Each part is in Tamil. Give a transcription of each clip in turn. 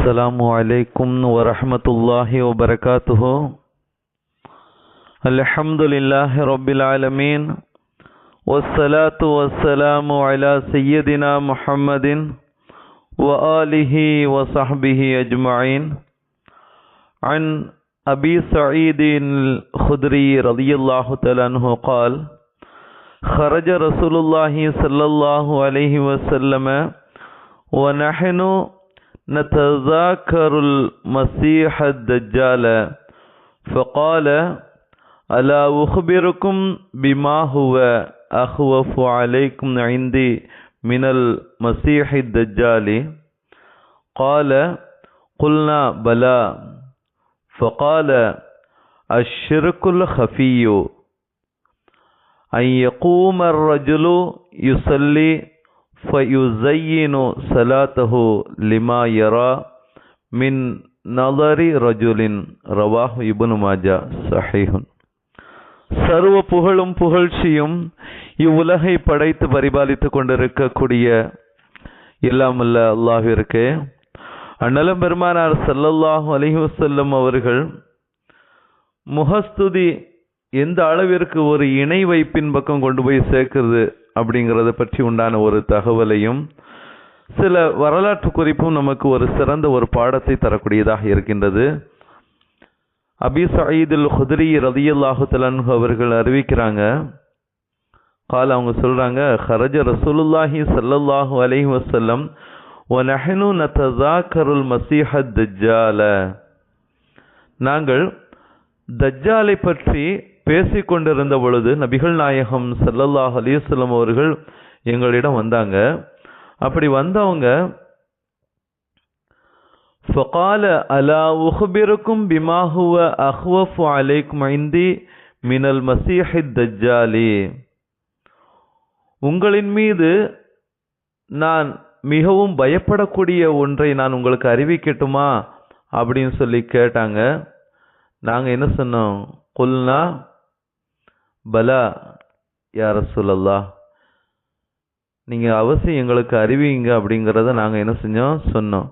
السلام عليكم ورحمة الله وبركاته. الحمد لله رب العالمين والصلاة والسلام على سيدنا محمد وآله وصحبه أجمعين. عن أبي سعيد الخدري رضي الله تعالى عنه قال خرج رسول الله صلى الله عليه وسلم ونحن نتذاكر المسيح الدجال. فقال ألا أخبركم بما هو أخوف عليكم عندي من المسيح الدجال؟ قال قلنا بلى. فقال الشرك الخفي. أن يقوم الرجل يصلي ஃபயுசையினு சலாத்தஹு லிமா யரா மின் நலரி ரஜுலின் ரவாஹ் இபுனு மாஜா சஹீஹுன் சர்வ புகழும் புகழ்ச்சியும் இவ்வுலகை படைத்து பரிபாலித்து கொண்டிருக்கக்கூடிய இல்லாமல்ல அல்லாஹிற்கு அண்ணலம் பெருமானார் சல்லல்லாஹு அலிஹுசல்லம் அவர்கள் முகஸ்துதி எந்த அளவிற்கு ஒரு இணை வைப்பின் பக்கம் கொண்டு போய் சேர்க்கிறது அப்படிங்கிறத பற்றி உண்டான ஒரு தகவலையும் சில வரலாற்று குறிப்பும் நமக்கு ஒரு சிறந்த ஒரு பாடத்தை தரக்கூடியதாக இருக்கின்றது. அபி சயீதுல் ஹுதிரி ரதியல்லாஹு தலன்ஹு அவர்கள் அறிவிக்கிறாங்க. கால அவங்க சொல்றாங்க ஹரஜ ரசூலுல்லாஹி ஸல்லல்லாஹு அலைஹி வஸல்லம் வநஹனு நதஸாக்கருல் மசீஹத் தஜ்ஜால. நாங்கள் தஜ்ஜாலை பற்றி பேசிக்கொண்டிருந்த பொழுது நபிகள் நாயகம் சல்லல்லாஹ் அலிஸ்லம் அவர்கள் எங்களிடம் வந்தாங்க. அப்படி வந்தவங்க ஃபகால அலா உஹ்பிருக்கும் பிமாஹுவ அஹ்வஃபு அலைக் மைந்தி மினல் மசீஹித் தஜ்ஜாலி உங்களின் மீது நான் மிகவும் பயப்படக்கூடிய ஒன்றை நான் உங்களுக்கு அறிவிக்கட்டுமா? அப்படின்னு சொல்லி கேட்டாங்க. நாங்கள் என்ன சொன்னோம்? கொல்னா பலா யார சொல்லல்லா நீங்கள் அவசியம் எங்களுக்கு அறிவிங்க அப்படிங்கிறத நாங்கள் என்ன செஞ்சோம்? சொன்னோம்.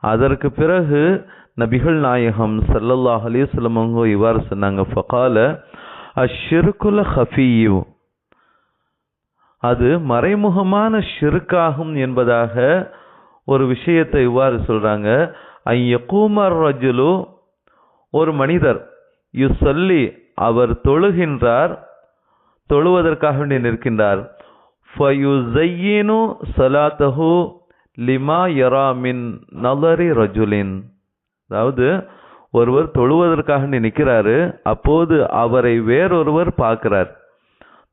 அதற்கு பிறகு நபிகள் நாயகம் சல்லல்லாஹ் அலிஸ்லம் அவங்க இவ்வாறு சொன்னாங்க. ஃபகால அஷிருக்குல ஹஃபியு. அது மறைமுகமான ஷிருக்காகும் என்பதாக ஒரு விஷயத்தை இவ்வாறு சொல்கிறாங்க ஐயக்கூமர் ரஜுலு. ஒரு மனிதர் யுசல்லி அவர் தொழுகின்றார் தொழுவதற்காக வேண்டி நிற்கின்றார். ஃபயுசையினு சலாத்தஹு லிமா யரா மின் நலரி ரஜுலின் அதாவது ஒருவர் தொழுவதற்காக நிற்கிறாரு அப்போது அவரை வேறொருவர் பார்க்கிறார்.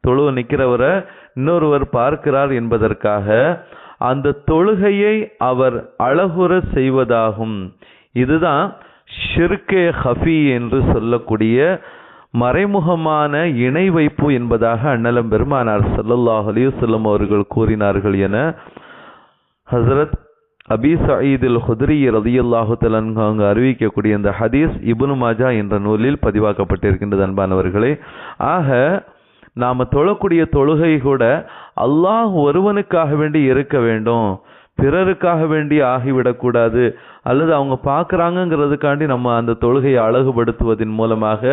தொழுவ நிற்கிறவரை இன்னொருவர் பார்க்கிறார் என்பதற்காக அந்த தொழுகையை அவர் அழகுற செய்வதாகும். இதுதான் ஷிர்கே ஹஃபி என்று சொல்லக்கூடிய மறைமுகமான இணை வைப்பு என்பதாக அண்ணலம் பெருமானார் சல்லல்லாஹ் அலிவசல்லம் அவர்கள் கூறினார்கள் என ஹசரத் அபி சயீதுல் ஹுத்ரி ரதியுல்லாஹு தலன் அவங்க அறிவிக்கக்கூடிய இந்த ஹதீஸ் இபுனு மாஜா என்ற நூலில் பதிவாக்கப்பட்டிருக்கின்றது அன்பானவர்களே. ஆக நாம் தொழக்கூடிய தொழுகை கூட அல்லாஹ் ஒருவனுக்காக வேண்டி இருக்க வேண்டும். பிறருக்காக வேண்டி ஆகிவிடக்கூடாது அல்லது அவங்க பார்க்குறாங்கங்கிறதுக்காண்டி நம்ம அந்த தொழுகையை அழகுபடுத்துவதன் மூலமாக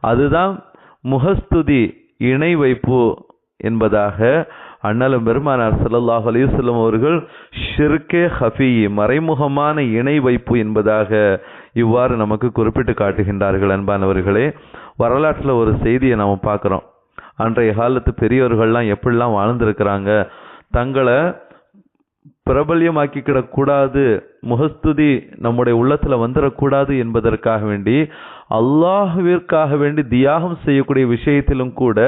அதுதான் முகஸ்துதி இணை வைப்பு என்பதாக அண்ணலும் பெருமானார் சல்லாஹ் அலிசல்லம் அவர்கள் ஷிர்கே ஹஃபி மறைமுகமான இணை வைப்பு என்பதாக இவ்வாறு நமக்கு குறிப்பிட்டு காட்டுகின்றார்கள் அன்பானவர்களே. வரலாற்றில் ஒரு செய்தியை நாம் பார்க்குறோம். அன்றைய காலத்து பெரியவர்கள்லாம் எப்படிலாம் வாழ்ந்திருக்கிறாங்க தங்களை பிரபல்யமாக்கிக்கிடக்கூடாது. முகஸ்துதி நம்முடைய உள்ளத்தில் வந்துடக்கூடாது என்பதற்காக வேண்டி அல்லாஹுவிற்காக வேண்டி தியாகம் செய்யக்கூடிய விஷயத்திலும் கூட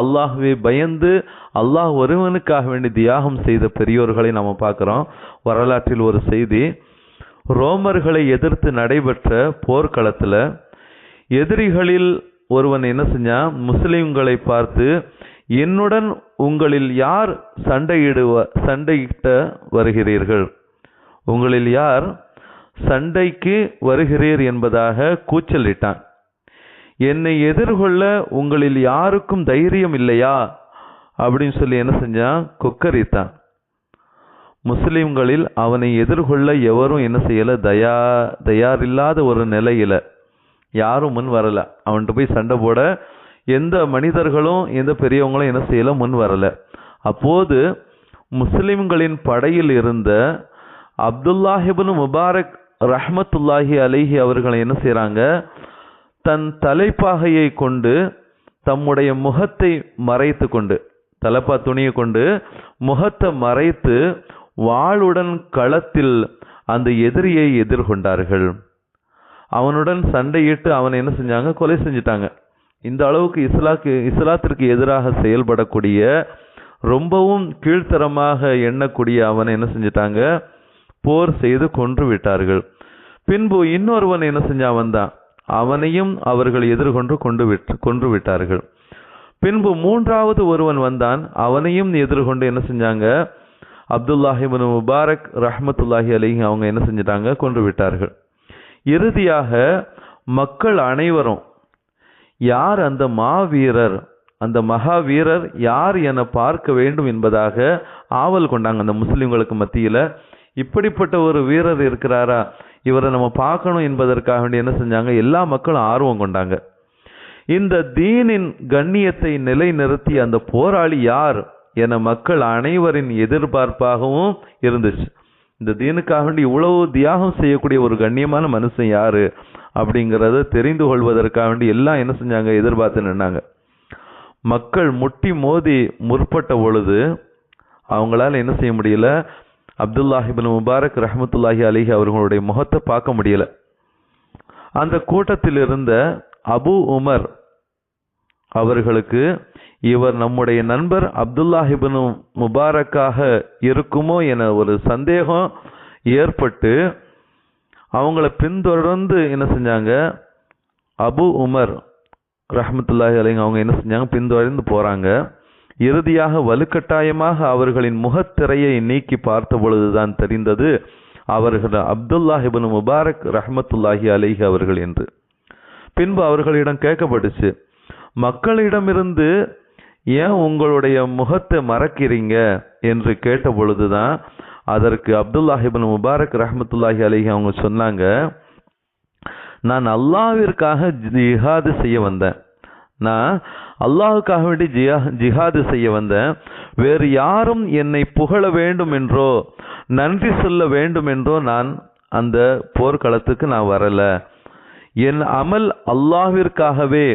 அல்லாஹுவை பயந்து அல்லாஹ் ஒருவனுக்காக வேண்டி தியாகம் செய்த பெரியோர்களை நம்ம பார்க்குறோம். வரலாற்றில் ஒரு செய்தி ரோமர்களை எதிர்த்து நடைபெற்ற போர்க்களத்தில் எதிரிகளில் ஒருவன் என்ன செஞ்சான்? முஸ்லீம்களை பார்த்து என்னுடன் உங்களில் யார் சண்டையிடுவ சண்டையிட்ட வருகிறீர்கள்? உங்களில் யார் சண்டைக்கு வருகிறீர் என்பதாக கூச்சலிட்டான். என்னை எதிர்கொள்ள உங்களில் யாருக்கும் தைரியம் இல்லையா? அப்படின்னு சொல்லி என்ன செஞ்சான்? கொக்கரித்தான் முஸ்லிம்களில் அவனை எதிர்கொள்ள எவரும் என்ன செய்யலை? தயா தயாரில்லாத ஒரு நிலையில். யாரும் முன் வரலை. அவன்கிட்ட போய் சண்டை போட எந்த மனிதர்களும் எந்த பெரியவங்களும் என்ன செய்யல? முன் வரல. அப்போது முஸ்லிம்களின் படையில் இருந்த அப்துல்லாஹிபின் முபாரக் ரஹ்மத்துல்லாஹி அலிஹி அவர்களை என்ன செய்கிறாங்க தன் தலைப்பாகையை கொண்டு தம்முடைய முகத்தை மறைத்து கொண்டு தலைப்பா துணியை கொண்டு முகத்தை மறைத்து வாளுடன் களத்தில் அந்த எதிரியை எதிர்கொண்டார்கள். அவனுடன் சண்டையிட்டு அவனை என்ன செஞ்சாங்க? கொலை செஞ்சிட்டாங்க. இந்த அளவுக்கு இஸ்லாக்கு இஸ்லாத்திற்கு எதிராக செயல்படக்கூடிய ரொம்பவும் கீழ்த்தரமாக எண்ணக்கூடிய அவனை என்ன செஞ்சிட்டாங்க? போர் செய்து கொன்று விட்டார்கள். பின்பு இன்னொருவன் என்ன செஞ்சான் வந்தான் அவனையும் அவர்கள் எதிர்கொண்டு கொண்டு விட்டு கொன்று விட்டார்கள். பின்பு மூன்றாவது ஒருவன் வந்தான். அவனையும் எதிர்கொண்டு என்ன செஞ்சாங்க? அப்துல்லாஹிபின் முபாரக் ரஹ்மத்துல்லாஹி அலிஹி அவங்க என்ன செஞ்சிட்டாங்க? கொன்று விட்டார்கள். இறுதியாக மக்கள் அனைவரும் யார் அந்த மாவீரர் அந்த மகாவீரர் யார் என பார்க்க வேண்டும் என்பதாக ஆவல் கொண்டாங்க அந்த முஸ்லிம்களுக்கு மத்தியில். இப்படிப்பட்ட ஒரு வீரர் இருக்கிறாரா? இவரை நம்ம பார்க்கணும் என்பதற்காக வேண்டி என்ன செஞ்சாங்க? எல்லா மக்களும் ஆர்வம் கொண்டாங்க. இந்த தீனின் கண்ணியத்தை நிலைநிறுத்தி அந்த போராளி யார் என மக்கள் அனைவரின் எதிர்பார்ப்பாகவும் இருந்துச்சு. இந்த தீனுக்காக வேண்டி இவ்வளவு தியாகம் செய்யக்கூடிய ஒரு கண்ணியமான மனுஷன் யாரு? அப்படிங்கிறத தெரிந்து கொள்வதற்காக வேண்டி எல்லாம் என்ன செஞ்சாங்க? எதிர்பார்த்து நின்னாங்க. மக்கள் முட்டி மோதி முற்பட்ட பொழுது அவங்களால என்ன செய்ய முடியல? அப்துல்லாஹிபின் முபாரக் ரஹமத்துல்லாஹி அலிஹி அவர்களுடைய முகத்தை பார்க்க முடியல. அந்த கூட்டத்தில் இருந்த அபு உமர் அவர்களுக்கு இவர் நம்முடைய நண்பர் அப்துல்லாஹிபின் முபாரக்காக இருக்குமோ? என ஒரு சந்தேகம் ஏற்பட்டு அவங்கள பின்தொடர்ந்து என்ன செஞ்சாங்க? அபு உமர் ரஹமத்துல்லாஹி அலைங்க அவங்க என்ன செஞ்சாங்க? பின்தொடர்ந்து போகிறாங்க இறுதியாக வலுக்கட்டாயமாக அவர்களின் முகத்திரையை நீக்கி பார்த்த பொழுதுதான் தெரிந்தது அவர்கள் அப்துல்லாஹிபின் முபாரக் ரஹமத்துல்லாஹி அலைஹி அவர்கள் என்று. பின்பு அவர்களிடம் கேட்கப்பட்டுச்சு மக்களிடமிருந்து ஏன் உங்களுடைய முகத்தை மறக்கிறீங்க? என்று கேட்ட பொழுதுதான் அதற்கு அப்துல்லாஹிபின் முபாரக் ரஹமத்துல்லாஹி அலிஹி அவங்க சொன்னாங்க நான் அல்லாவிற்காக ஜிஹாது செய்ய வந்தேன். நான் அல்லாஹுக்காக வேண்டி ஜியா ஜிஹாது செய்ய வந்தேன். வேறு யாரும் என்னை புகழ வேண்டும் என்றோ நன்றி சொல்ல வேண்டும் என்றோ நான் அந்த போர்க்களத்துக்கு நான் வரல. என் அமல் அல்லாவிற்காகவே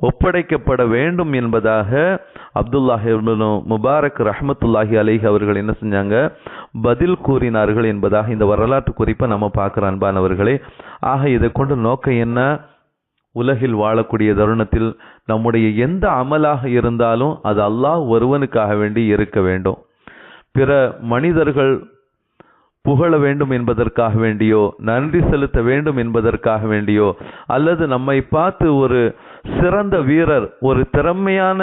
ஒப்படைக்கப்பட வேண்டும் என்பதாக அப்துல்லாஹி முபாரக் ரஹமத்துல்லாஹி அலைஹி அவர்கள் என்ன செஞ்சாங்க? பதில் கூறினார்கள் என்பதாக இந்த வரலாற்று குறிப்பை நம்ம பார்க்குற அன்பானவர்களே. ஆக இதை கொண்டு நோக்கம் என்ன? உலகில் வாழக்கூடிய தருணத்தில் நம்முடைய எந்த அமலாக இருந்தாலும் அது அல்லாஹ் ஒருவனுக்காக வேண்டி இருக்க வேண்டும். பிற மனிதர்கள் புகழ வேண்டும் என்பதற்காக வேண்டியோ நன்றி செலுத்த வேண்டும் என்பதற்காக வேண்டியோ அல்லது நம்மை பார்த்து ஒரு சிறந்த வீரர் ஒரு திறமையான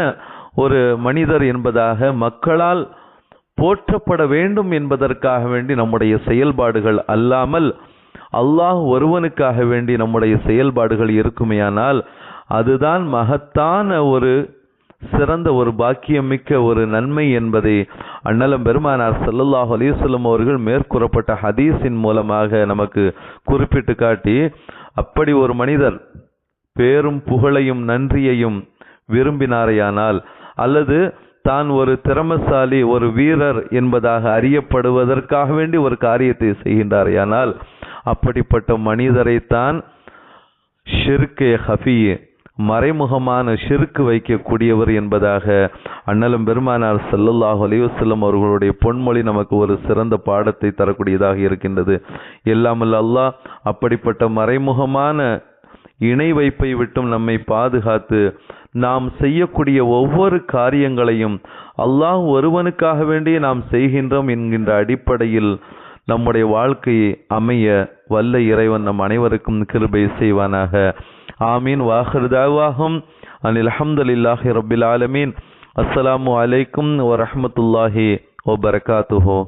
ஒரு மனிதர் என்பதாக மக்களால் போற்றப்பட வேண்டும் என்பதற்காக வேண்டி நம்முடைய செயல்பாடுகள் அல்லாமல் அல்லாஹ் ஒருவனுக்காக வேண்டி நம்முடைய செயல்பாடுகள் இருக்குமேயானால் அதுதான் மகத்தான ஒரு சிறந்த ஒரு பாக்கியமிக்க ஒரு நன்மை என்பதை அண்ணலம் பெருமானார் சல்லல்லாஹ் அலிசல்லம் அவர்கள் மேற்கூறப்பட்ட ஹதீஸின் மூலமாக நமக்கு குறிப்பிட்டு காட்டி அப்படி ஒரு மனிதர் பேரும் புகழையும் நன்றியையும் விரும்பினாரையானால் அல்லது தான் ஒரு திறமசாலி ஒரு வீரர் என்பதாக அறியப்படுவதற்காக வேண்டி ஒரு காரியத்தை செய்கின்றாரையானால் அப்படிப்பட்ட மனிதரைத்தான் ஷிர்கே ஹஃபியே மறைமுகமான ஷிர்க்கு வைக்கக்கூடியவர் என்பதாக அண்ணலம் பெருமானார் செல்லல்லாஹ் அலிவசல்லம் அவர்களுடைய பொன்மொழி நமக்கு ஒரு சிறந்த பாடத்தை தரக்கூடியதாக இருக்கின்றது. எல்லாமல் அல்லாஹ் அப்படிப்பட்ட மறைமுகமான இணை வைப்பை விட்டும் நம்மை பாதுகாத்து நாம் செய்யக்கூடிய ஒவ்வொரு காரியங்களையும் அல்லாஹ் ஒருவனுக்காக வேண்டிய நாம் செய்கின்றோம் என்கின்ற அடிப்படையில் நம்முடைய வாழ்க்கையை அமைய வல்ல இறைவன் நம் அனைவருக்கும் கிருபை செய்வானாக. ஆமீன். வாஹர்தாவாகும். அனில் அஹமதுல்லாஹி ரபில் ஆலமீன். அஸ்ஸலாமு அலைக்கும் வரஹமத்துல்லாஹி வபரகாத்துஹோ.